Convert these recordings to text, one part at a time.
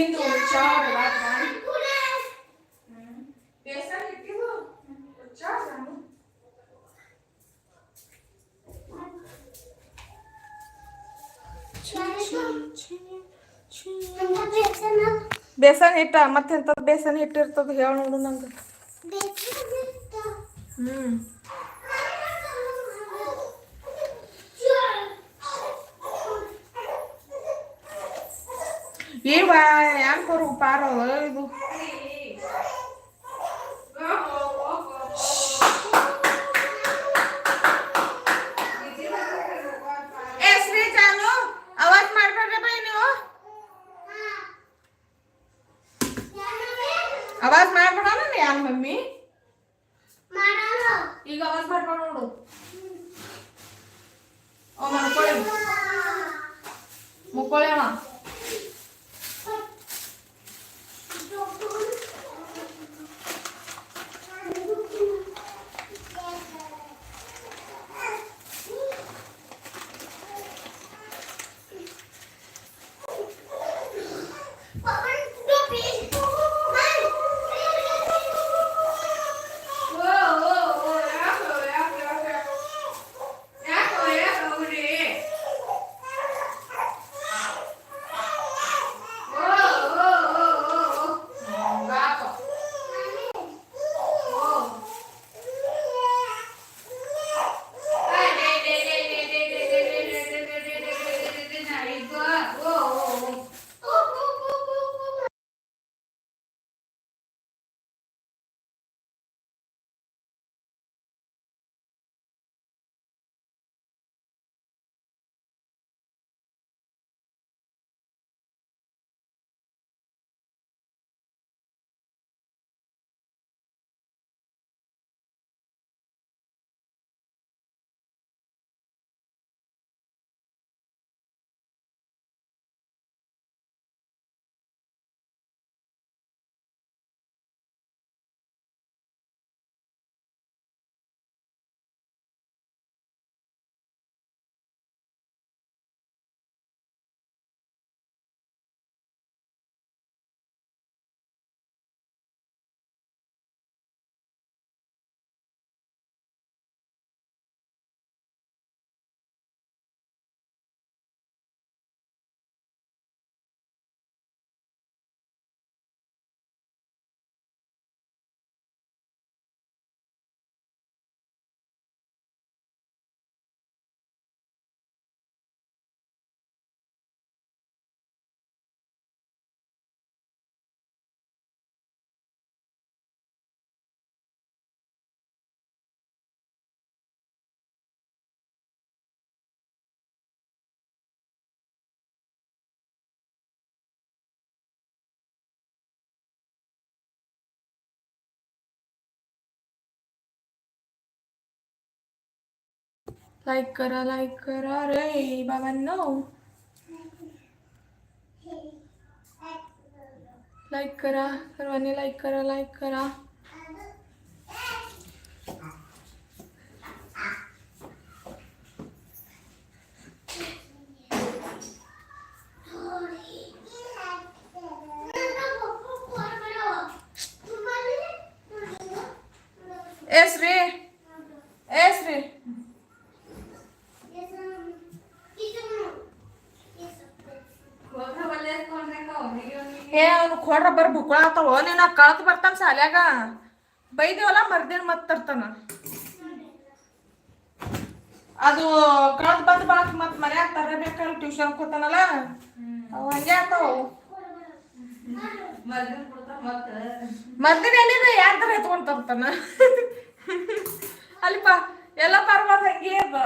Quinto ucciolo, guarda. Pensate che besan ಹಿಟ್ಟ ಮತ್ತೆ ಮತ್ತೆಂಥದ್ದು ಬೇಸನ್ ಹಿಟ್ಟಿರ್ತದ ಹೇಳ ನೋಡು ನಂಗೆ ಹ್ಞೂ કેવાય આમ કરું પારો લઈ દઉં लाईक करा लाईक करा रे बाबांनो. लाईक करा सर्वांनी लाईक करा लाईक करा. ಏ ಅವ್ನು ಕೊಡ್ರ ಬರ್ ಬುಕ್ಳ ಆತಾವ ನೀನ ಕಳ್ತ್ ಬರ್ತಾನ ಸಾಲ್ಯಾಗ ಬೈದೇವಲ್ಲ ಮರ್ದಿನ ಮತ್ ತರ್ತಾನ ಅದು ಕಳ್ತ್ ಬಂದ್ ಬಾಕ್ ಮತ್ ಮನ್ಯಾಗ ತರಬೇಕಲ್ಲ ಟ್ಯೂಷನ್ ಕೊಡ್ತಾನಲ್ಲ ಅವ್ ಹಂಗೆ ಆತಾವ ಮರ್ದಿನ ಎಲ್ಲಿದ ಯಾರ್ದಾರ ಎತ್ಕೊಂಡ್ ತರ್ತಾನ ಅಲ್ಲಿಪ್ಪ ಎಲ್ಲ ಪರ್ವಾದ ಹಂಗೆ ಅದ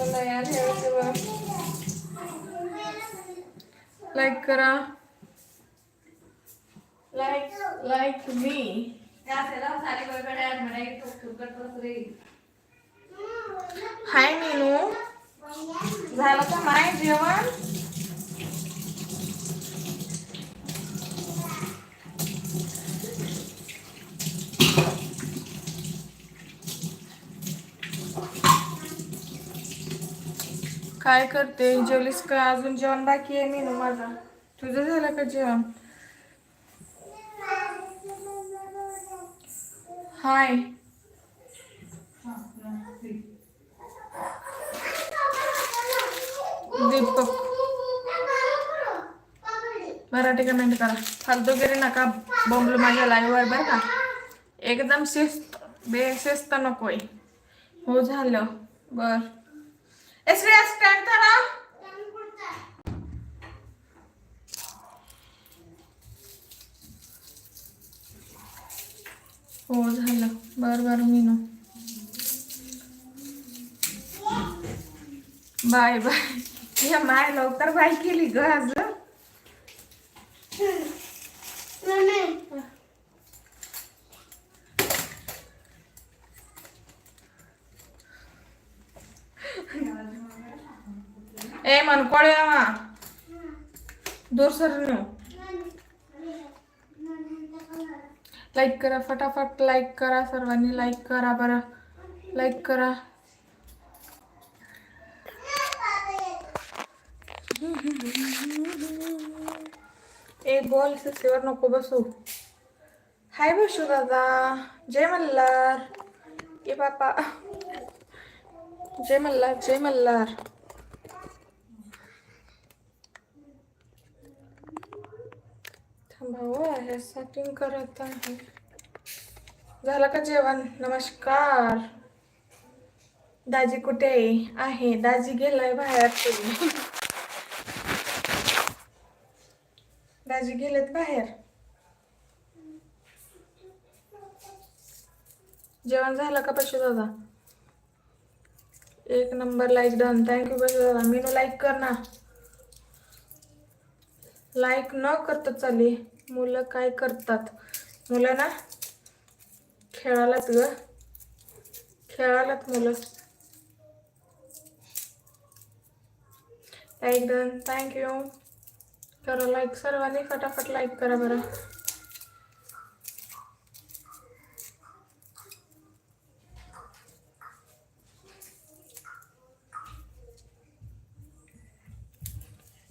मला यार लाईक करा. लाईक लाईक मी हाय मीनू. झालं का माय जेवण? काय करते? जेवलीस का? अजून जेवण बाकी आहे मी ना माझा. तुझं झालं का जेवण? हाय. दीपक. मराठी कमेंट करा. फालतूगिरी नका बोंबलू माझ्या लाईव्हवर बरं का. एकदम शिस्त बेशिस्त नकोय. हो झालं. बरं. एसरी स्टँड करा हो झालं. बर बर मी मीनू बाय बाय. या माय लवकर बाय केली ग आज ए मनकोळे मा दूर सर लाईक करा फटाफट लाईक करा सर्वांनी लाईक करा बरं. लाईक करा. ए बोल ससीवर नको बसू. हाय बसू दादा. जय मल्हार. ए बापा. जय मल्हार जय मल्हार. भाऊ आहे सेटिंग करत आहे. झालं का जेवण? नमस्कार. दाजी कुठे आहे? दाजी गेलाय बाहेर. दाजी गेलेत बाहेर. जेवण झालं का पशु दादा एक नंबर लाईक डन थँक्यू पशु दादा मीनू लाईक कर ना. लाईक न करता चाले मुलं काय करतात? मुलं ना खेळालात ग. खेळालात मुलं. लाईक डन थँक्यू करा लाईक सर्वांनी फटाफट लाईक करा बरं.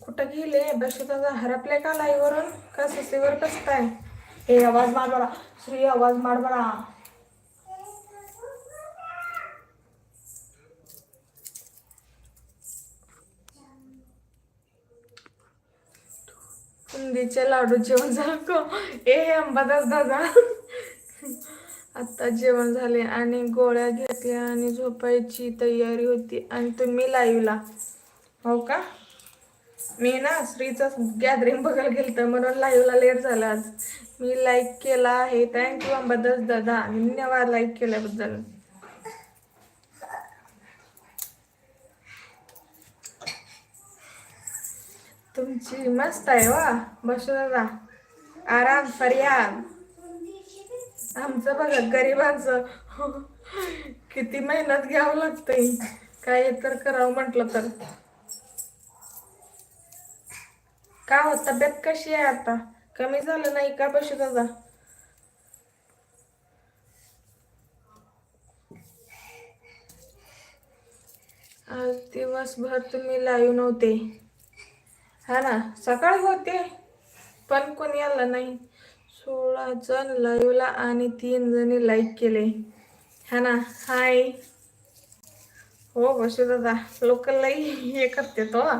कुठं गेले? बसुदादा हरपले का लाईवरून का सुसीवर कसताय हे आवाज मार बरा श्री आवाज मार बरा बुंदीचे लाडू जेवण झालं का? ए अंबादास दादा. आता जेवण झाले आणि गोळ्या घेतल्या आणि झोपायची तयारी होती आणि तुम्ही लाईव्हला हो का? मी ना श्रीचं गॅदरिंग बघायला गेलं तर म्हणून लाईव्हला लेट झाला आज. मी लाईक केला आहे. थँक्यू अंबादास दादा. धन्यवाद लाईक केल्याबद्दल. तुमची मस्त आहे वा. बसू दादा. आराम फरियाद. आमचं बघा गरिबांचं. किती मेहनत घ्यावं लागतंय. काय तर करावं म्हटलं तर. का हो तब्येत कशी आहे आता? कमी झालं नाही का बशी दादा? आज दिवसभर तुम्ही लाईव्ह नव्हते. हा ना सकाळी होते पण कोणी आलं नाही. सोळा जण लाईव्हला आणि तीन जणी लाईक केले. हा ना हाय. हो बशी दादा लोक लई हे करते तो हो.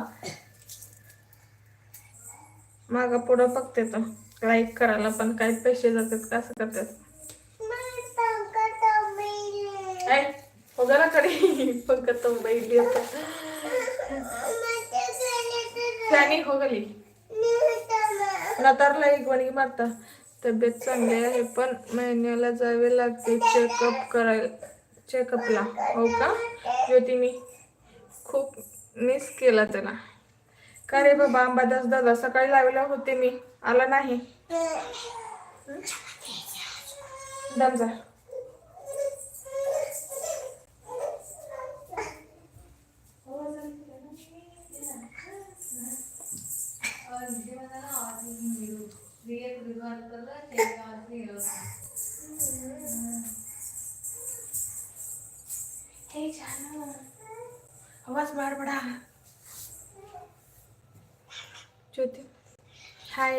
माग पुढं बघते तो. लाईक करायला पण काही पैसे जातात कसं करतात. ऐ, हो ना पंकज तो बैली होता हो गली. नतरला एक मारता. तब्येत चांगली आहे पण महिन्याला जावे लागते चेकअप करायला चेकअपला हो का? ज्योतीने खूप मिस केला त्याला. का रे बाबा दस दादा? सकाळी लावला होते मी. आला नाही. दमजा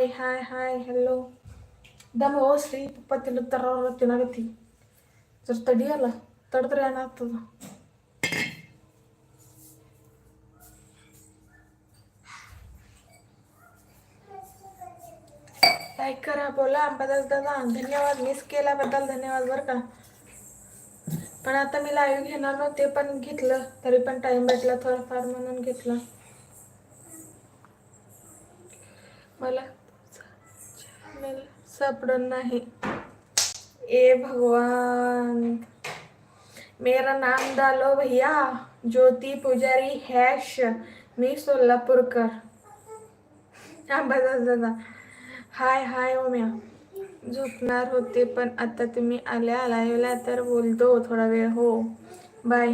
हाय हाय हाय हॅलो दम हो श्री पप्पा तिला तरावर तिला ती जर तडी आला तड लाईक करा बोला बदल दादा धन्यवाद मिस केल्याबद्दल धन्यवाद बरं का पण आता मी लाईव्ह घेणार नव्हते पण घेतलं तरी पण टाइम भेटला थोडाफार म्हणून घेतलं सापडत नाही. ए भगवान. मेरा नाम डालो भैया, ज्योती पुजारी हॅश मी सोलापूरकर हाय हाय, ओम्या. झोपणार होते, पण आता तुम्ही आल्या लाईव्हला तर बोलतो, थोडा वेळ, हो. बाय.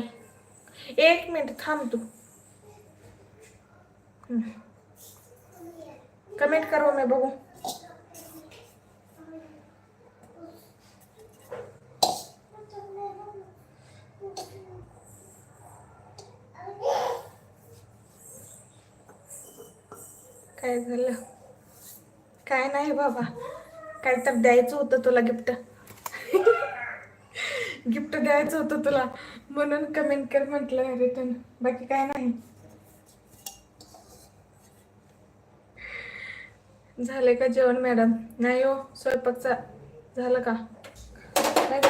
एक मिनिट, थांब तू. कमेंट करो मी बघू. काय झालं? काय नाही बाबा. काय तर द्यायचं होतं तुला गिफ्ट. गिफ्ट द्यायचं होतं तुला. म्हणून कमेंट कर म्हटलं रिटर्न. बाकी काय नाही. झाले का जेवण मॅडम? नाही हो स्वयंपाकचा झालं का? नाही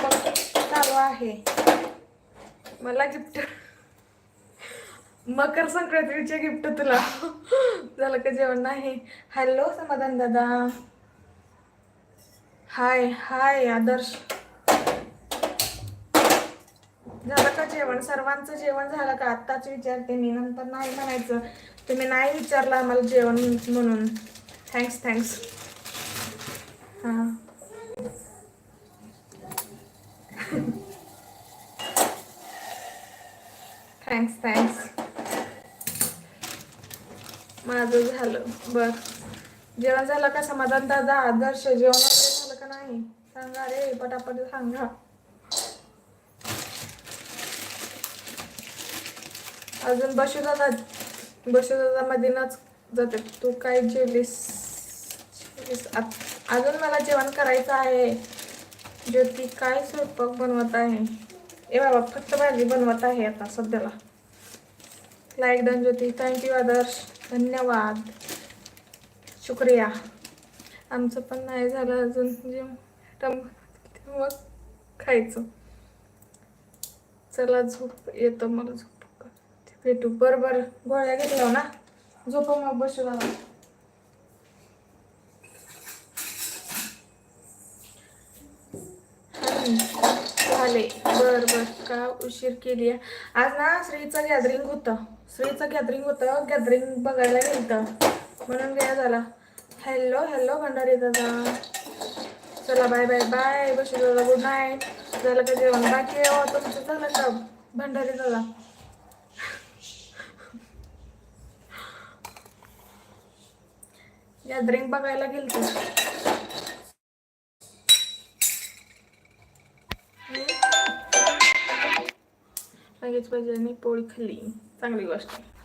चालू आहे. मला गिफ्ट मकर संक्रांतीचे गिफ्ट तुला. झालं का जेवण? नाही. हॅलो समाधान दादा. हाय हाय आदर्श. झालं का जेवण? सर्वांचं जेवण झालं का? आत्ताच विचारते मी. नंतर नाही म्हणायचं. तुम्ही नाही विचारलं आम्हाला जेवण म्हणून. थँक्स थँक्स हां. थँक्स थँक्स माझं झालं. बर. जेवण झालं का? समाधान दादा आदर्श जेवण झालं का नाही? सांगा रे पटापट सांगा. अजून बसू दादा बसू दादा मधीनच जाते. तू काय जेवलीस अजून मला जेवण करायचं आहे. ज्योती काय स्वयंपाक बनवत आहे? ए बाबा फक्त भाजी बनवत आहे आता सध्याला. Like done Jyoti. Thank you Adarsh. धन्यवाद. शुक्रिया. आमचं पण नाही झालं अजून जे टम मग खायचं. चला झोप येतं मला झोप भेटू. बरं बरं. गोळ्या घेतल्या ना? झोप मग बसू लागला झाले बर बर का उशीर केली आहे. आज ना श्रीचं गॅदरिंग होतं. श्रीचं गॅदरिंग होतं. गॅदरिंग बघायला गेलं म्हणून वेळ झाला. हॅलो हॅलो भंडारी दादा. चला बाय बाय बाय बशी दादा गुड नाईट झालं का जेवण? बाकी हो, तुमचं झालं का? भंडारी दादा. गॅदरिंग बघायला गेलतो. लगेच पाहिजे पोळी खाल्ली चांगली गोष्ट आहे.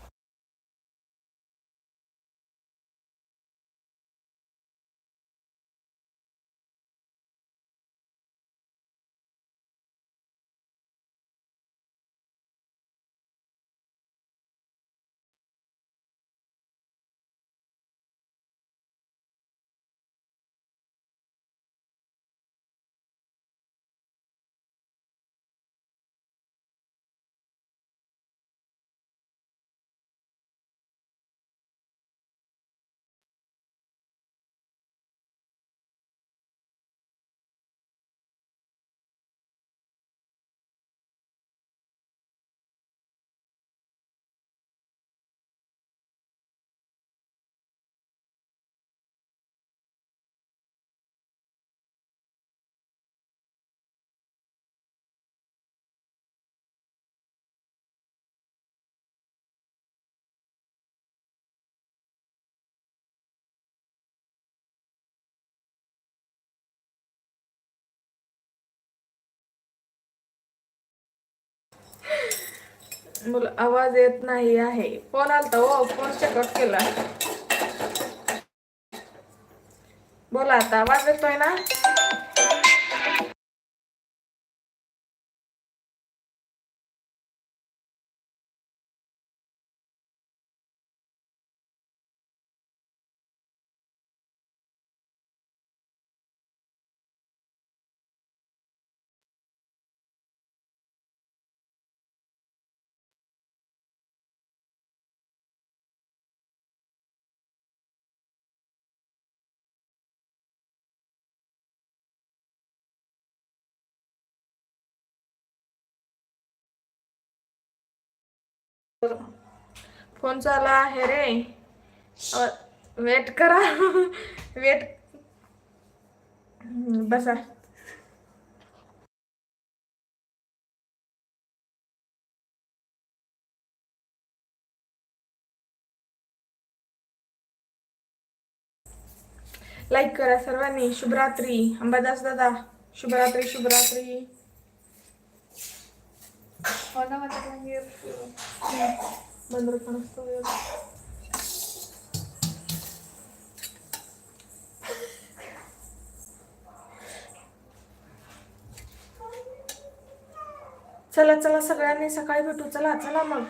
मुल आवाज येत नाही आहे. फोन आलता हो फोन चेकअप केला. बोला आता आवाज येतोय ना? फोन चाला आहे रे. वेट करा. वेट बसा. लाईक करा सर्वांनी. शुभरात्री. अंबादास दादा. शुभरात्री शुभरात्री. हो ना माझं काही बंदर पण असतो चला चला सगळ्यांनी सकाळी भेटू. चला चला मग.